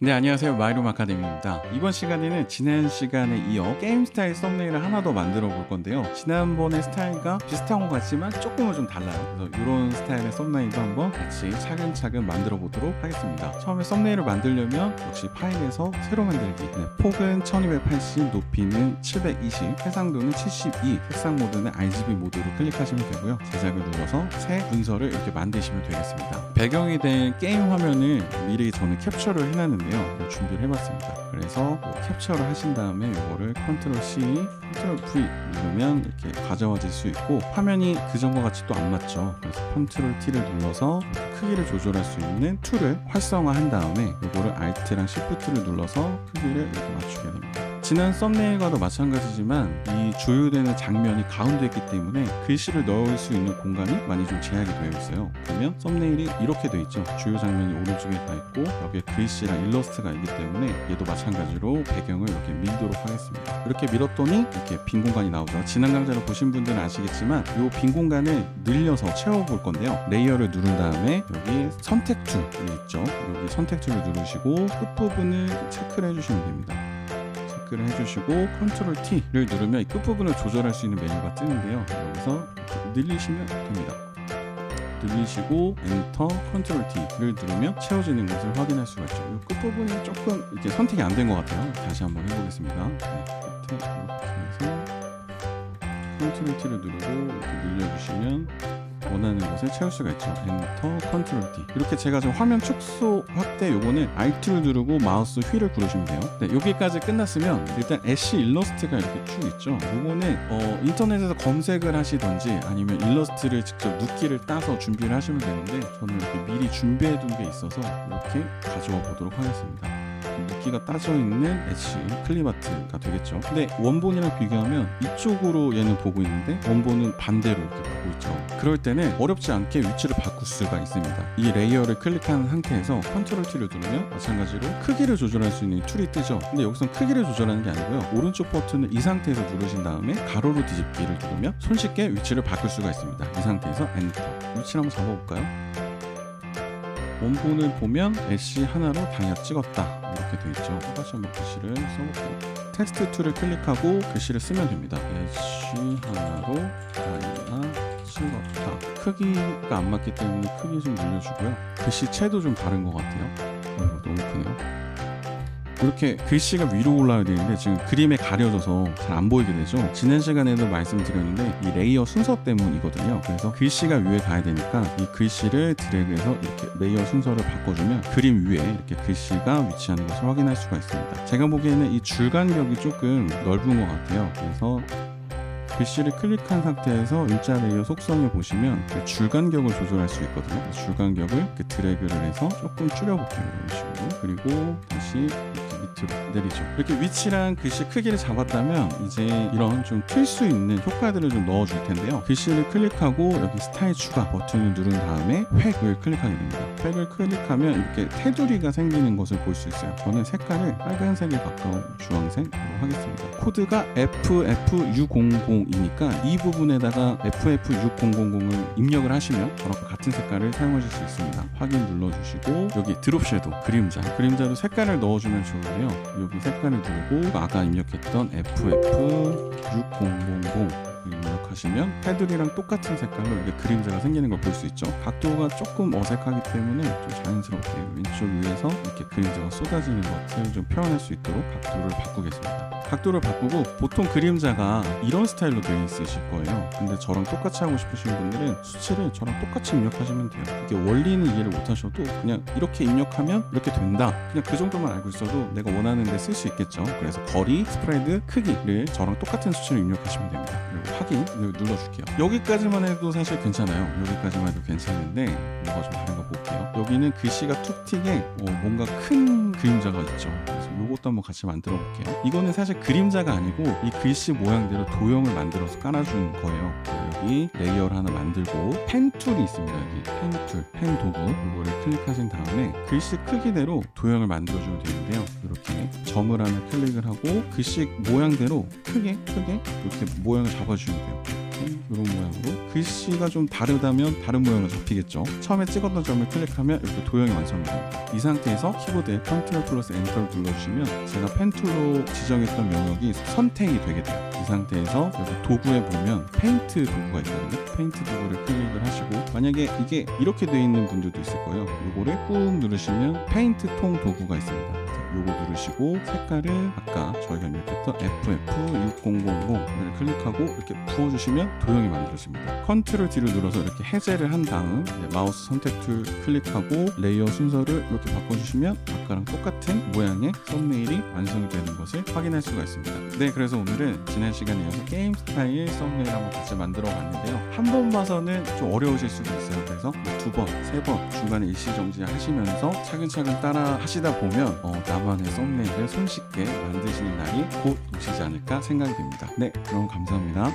네 안녕하세요. 마이룸 아카데미입니다. 이번 시간에는 지난 시간에 이어 게임 스타일 썸네일을 하나 더 만들어 볼 건데요. 지난번의 스타일과 비슷한 것 같지만 조금은 좀 달라요. 그래서 이런 스타일의 썸네일도 한번 같이 차근차근 만들어 보도록 하겠습니다. 처음에 썸네일을 만들려면 역시 파일에서 새로 만들기 네, 폭은 1280 높이는 720 해상도는 72 색상 모드는 RGB 모드로 클릭하시면 되고요. 제작을 눌러서 새 문서를 이렇게 만드시면 되겠습니다. 배경이 된 게임 화면을 미리 저는 캡처를 해놨는데 요. 이거 준비를 해봤습니다. 그래서 뭐 캡처를 하신 다음에 이거를 컨트롤 C 컨트롤 V 누르면 이렇게 가져와질 수 있고 화면이 그전과 같이 또 안 맞죠. 그래서 컨트롤 T를 눌러서 크기를 조절할 수 있는 툴을 활성화한 다음에 이거를 Alt랑 Shift를 눌러서 크기를 이렇게 맞추게 됩니다 지난 썸네일과도 마찬가지지만 이 조율되는 장면이 가운데 있기 때문에 글씨를 넣을 수 있는 공간이 많이 좀 제약이 되어 있어요. 그러면 썸네일이 이렇게 되어 있죠. 주요 장면이 오른쪽에 가 있고 여기에 글씨랑 일러스트가 있기 때문에 얘도 마찬가지로 배경을 이렇게 밀도록 하겠습니다. 이렇게 밀었더니 이렇게 빈 공간이 나오죠. 지난 강좌를 보신 분들은 아시겠지만 이 빈 공간을 늘려서 채워볼 건데요. 레이어를 누른 다음에 여기 선택 툴이 있죠. 여기 선택 툴을 누르시고 끝부분을 체크를 해주시면 됩니다. 체크를 해주시고 컨트롤 T를 누르면 이 끝부분을 조절할 수 있는 메뉴가 뜨는데요. 여기서 늘리시면 됩니다. 늘리시고 엔터 컨트롤 T를 누르면 채워지는 것을 확인할 수가 있죠. 이 끝부분이 조금 이렇게 선택이 안 된 것 같아요. 다시 한번 해보겠습니다. 네, 끝에 이렇게 해서 컨트롤 T를 누르고 이렇게 늘려주시면 원하는 곳에 채울 수가 있죠. 엔터 컨트롤 T. 이렇게 제가 지금 화면 축소 확대 요거는 Alt를 누르고 마우스 휠을 부르시면 돼요. 네, 여기까지 끝났으면 일단 애쉬 일러스트가 이렇게 쭉 있죠. 요거는 어, 인터넷에서 검색을 하시던지 아니면 일러스트를 직접 눕기를 따서 준비를 하시면 되는데 저는 이렇게 미리 준비해 둔 게 있어서 이렇게 가져와 보도록 하겠습니다. 눕기가 따져 있는 애쉬 클리마트가 되겠죠. 근데 원본이랑 비교하면 이쪽으로 얘는 보고 있는데 원본은 반대로 이렇게 보고 있죠. 그럴 때는 어렵지 않게 위치를 바꿀 수가 있습니다. 이 레이어를 클릭한 상태에서 컨트롤 T를 누르면 마찬가지로 크기를 조절할 수 있는 툴이 뜨죠. 근데 여기선 크기를 조절하는 게 아니고요. 오른쪽 버튼을 이 상태에서 누르신 다음에 가로로 뒤집기를 누르면 손쉽게 위치를 바꿀 수가 있습니다. 이 상태에서 엔터. 위치를 한번 잡아볼까요? 원본을 보면 애쉬 하나로 다이아 찍었다 이렇게 돼 있죠. 다시 한번 글씨를 써볼게요. 텍스트 툴을 클릭하고 글씨를 쓰면 됩니다. 애쉬 하나로 다이아 찍었다. 크기가 안 맞기 때문에 크기 좀 늘려주고요. 글씨체도 좀 다른 것 같아요. 어, 너무 크네요 이렇게 글씨가 위로 올라야 되는데 지금 그림에 가려져서 잘 안 보이게 되죠. 지난 시간에도 말씀드렸는데 이 레이어 순서 때문이거든요. 그래서 글씨가 위에 가야 되니까 이 글씨를 드래그해서 이렇게 레이어 순서를 바꿔주면 그림 위에 이렇게 글씨가 위치하는 것을 확인할 수가 있습니다. 제가 보기에는 이 줄 간격이 조금 넓은 것 같아요. 그래서 글씨를 클릭한 상태에서 일자 레이어 속성을 보시면 그 줄 간격을 조절할 수 있거든요. 그래서 줄 간격을 이렇게 드래그를 해서 조금 줄여볼게요. 이런 식으로. 그리고 다시 밑으로 내리죠. 이렇게 위치랑 글씨 크기를 잡았다면 이제 이런 좀틀수 있는 효과들을 좀 넣어줄 텐데요. 글씨를 클릭하고 여기 스타일 추가 버튼을 누른 다음에 획을 클릭하게 됩니다. 획을 클릭하면 이렇게 테두리가 생기는 것을 볼 수 있어요. 저는 색깔을 빨간색에 가까운 주황색으로 하겠습니다. 코드가 FF600이니까 이 부분에다가 FF6000을 입력을 하시면 저랑 같은 색깔을 사용하실 수 있습니다. 확인 눌러주시고 여기 드롭 섀도우 그림자 그림자도 색깔을 넣어주면 좋 은데요. 여기 색깔을 누르고 아까 입력했던 FF60000 입력하시면 테두리랑 똑같은 색깔로 이렇게 그림자가 생기는 걸 볼 수 있죠. 각도가 조금 어색하기 때문에 좀 자연스럽게 왼쪽 위에서 이렇게 그림자가 쏟아지는 것을 좀 표현할 수 있도록 각도를 바꾸겠습니다. 각도를 바꾸고 보통 그림자가 이런 스타일로 되어 있으실 거예요. 근데 저랑 똑같이 하고 싶으신 분들은 수치를 저랑 똑같이 입력하시면 돼요. 이게 원리는 이해를 못 하셔도 그냥 이렇게 입력하면 이렇게 된다. 그냥 그 정도만 알고 있어도 내가 원하는 데 쓸 수 있겠죠. 그래서 거리, 스프레드, 크기를 저랑 똑같은 수치로 입력하시면 됩니다. 그리고 확인 눌러줄게요. 여기까지만 해도 사실 괜찮아요. 여기까지만 해도 괜찮은데 뭐가 좀 다른가 볼게요. 여기는 글씨가 툭 튀게 어, 뭔가 큰 그림자가 있죠. 그래서 이것도 한번 같이 만들어 볼게요. 이거는 사실 그림자가 아니고 이 글씨 모양대로 도형을 만들어서 깔아준 거예요. 자, 여기 레이어를 하나 만들고 펜 툴이 있습니다. 여기 펜 툴, 펜 도구 이거를 클릭하신 다음에 글씨 크기대로 도형을 만들어주면 되는데요. 이렇게 점을 하나 클릭을 하고 글씨 모양대로 크게 크게 이렇게 모양을 잡아주시면 돼요. 이런 모양으로 글씨가 좀 다르다면 다른 모양으로 잡히겠죠. 처음에 찍었던 점을 클릭하면 이렇게 도형이 완성이 됩니다. 이 상태에서 키보드에 컨트롤 플러스 엔터를 눌러주시면 제가 펜툴로 지정했던 영역이 선택이 되게 돼요. 이 상태에서 여기 도구에 보면 페인트 도구가 있거든요. 페인트 도구를 클릭을 하시고 만약에 이게 이렇게 되어 있는 분들도 있을 거예요. 이거를 꾹 누르시면 페인트 통 도구가 있습니다. 자, 요거 누르시고 색깔을 아까 저희가 입력했던 FF6000을 클릭하고 이렇게 부어주시면 도형이 만들어집니다. 컨트롤 D를 눌러서 이렇게 해제를 한 다음 마우스 선택 툴 클릭하고 레이어 순서를 이렇게 바꿔주시면 아까랑 똑같은 모양의 썸네일이 완성이 되는 것을 확인할 수가 있습니다. 네, 그래서 오늘은 지난 시간에 이어서 게임 스타일 썸네일 한번 같이 만들어 봤는데요. 한 번 봐서는 좀 어려우실 수도 있어요. 그래서 두 번, 세 번 중간에 일시정지 하시면서 차근차근 따라 하시다 보면 어, 나만의 썸네일을 손쉽게 만드시는 날이 곧 오시지 않을까 생각이 됩니다. 네, 그럼 감사합니다.